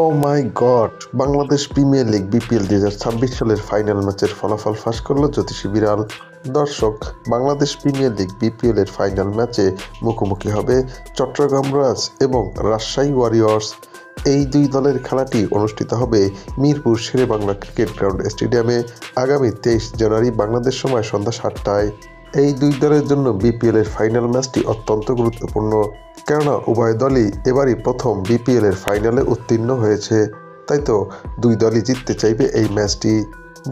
O my God Bangladesh premier league BPL দুই হাজার ছাব্বিশ সালের ফাইনাল ম্যাচের ফলাফল ফাঁস করল জ্যোতিষী বিড়াল। দর্শক, বাংলাদেশ প্রিমিয়ার লিগ বিপিএল এর ফাইনাল ম্যাচে মুখোমুখি হবে চট্টগ্রাম রাজ এবং রাজশাহী ওয়ারিয়র্স এই দুই দলের খেলাটি অনুষ্ঠিত হবে মিরপুর শেরে বাংলা ক্রিকেট গ্রাউন্ড স্টেডিয়ামে আগামী তেইশ জানুয়ারি বাংলাদেশ সময় সন্ধ্যা সাতটায়। এই দুই দলের জন্য বিপিএল এর ফাইনাল ম্যাচটি অত্যন্ত গুরুত্বপূর্ণ। কেননা, উভয় দলই এবারই প্রথম বিপিএল এর ফাইনালে উত্তীর্ণ হয়েছে। তাই তো দুই দলই জিততে চাইবে এই ম্যাচটি।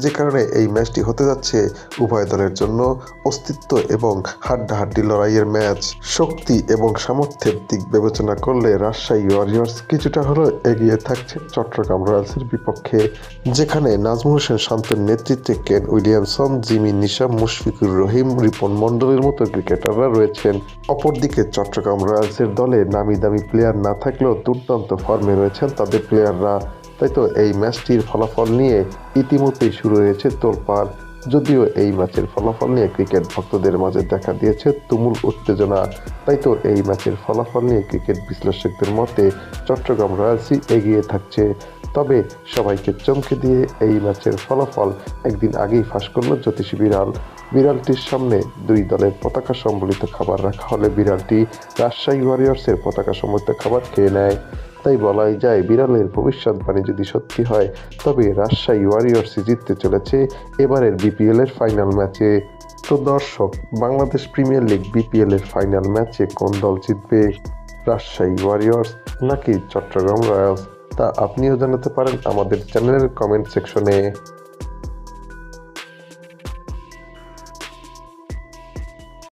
যে কারণে এই ম্যাচটি হতে যাচ্ছে উভয় দলের জন্য অস্তিত্ব এবং হাড্ডাহাড্ডি লড়াইয়ের ম্যাচ। শক্তি এবং সামর্থ্যের দিক বিবেচনা করলে রাজশাহী ওয়ারিয়র্স কিছুটা হলেও এগিয়ে থাকছে চট্টগ্রাম রয়্যালসের বিপক্ষে, যেখানে নাজমুল হোসেন শান্তর নেতৃত্বে Kane Williamson, Jimmy Neesham Mushfiqur Rahim, Ripon মণ্ডলের মতো ক্রিকেটাররা রয়েছেন। অপরদিকে চট্টগ্রাম রয়্যালসের দলে নামি দামি প্লেয়ার না থাকলেও দুর্দান্ত ফর্মে রয়েছেন তাদের প্লেয়াররা তাই তো এই ম্যাচটির ফলাফল নিয়ে ইতিমধ্যেই শুরু হয়েছে তোলপাড়। যদিও এই ম্যাচের ফলাফল নিয়ে ক্রিকেট ভক্তদের মাঝে দেখা দিয়েছে তুমুল উত্তেজনা। তাই তো এই ম্যাচের ফলাফল নিয়ে ক্রিকেট বিশ্লেষকদের মতে চট্টগ্রাম রয়্যালসই এগিয়ে থাকছে। তবে সবাইকে চমকে দিয়ে এই ম্যাচের ফলাফল একদিন আগেই ফাঁস করল জ্যোতিষী বিড়াল। বিড়ালটির সামনে দুই দলের পতাকা সম্বলিত খাবার রাখা হলে বিড়ালটি রাজশাহী ওয়ারিয়র্সের পতাকা সম্বলিত খাবার খেয়ে নেয়। তাই বলাই যায়, বিড়ালের ভবিষ্যৎবাণী যদি সত্যি হয়, তবে রাজশাহী ওয়ারিয়র্সই জিততে চলেছে এবারের বিপিএলের ফাইনাল ম্যাচে তো দর্শক, বাংলাদেশ প্রিমিয়ার লিগ বিপিএলের ফাইনাল ম্যাচে কোন দল জিতবে? রাজশাহী ওয়ারিয়র্স নাকি চট্টগ্রাম রয়্যালস? তা আপনিও জানাতে পারেন আমাদের চ্যানেলের কমেন্ট সেকশনে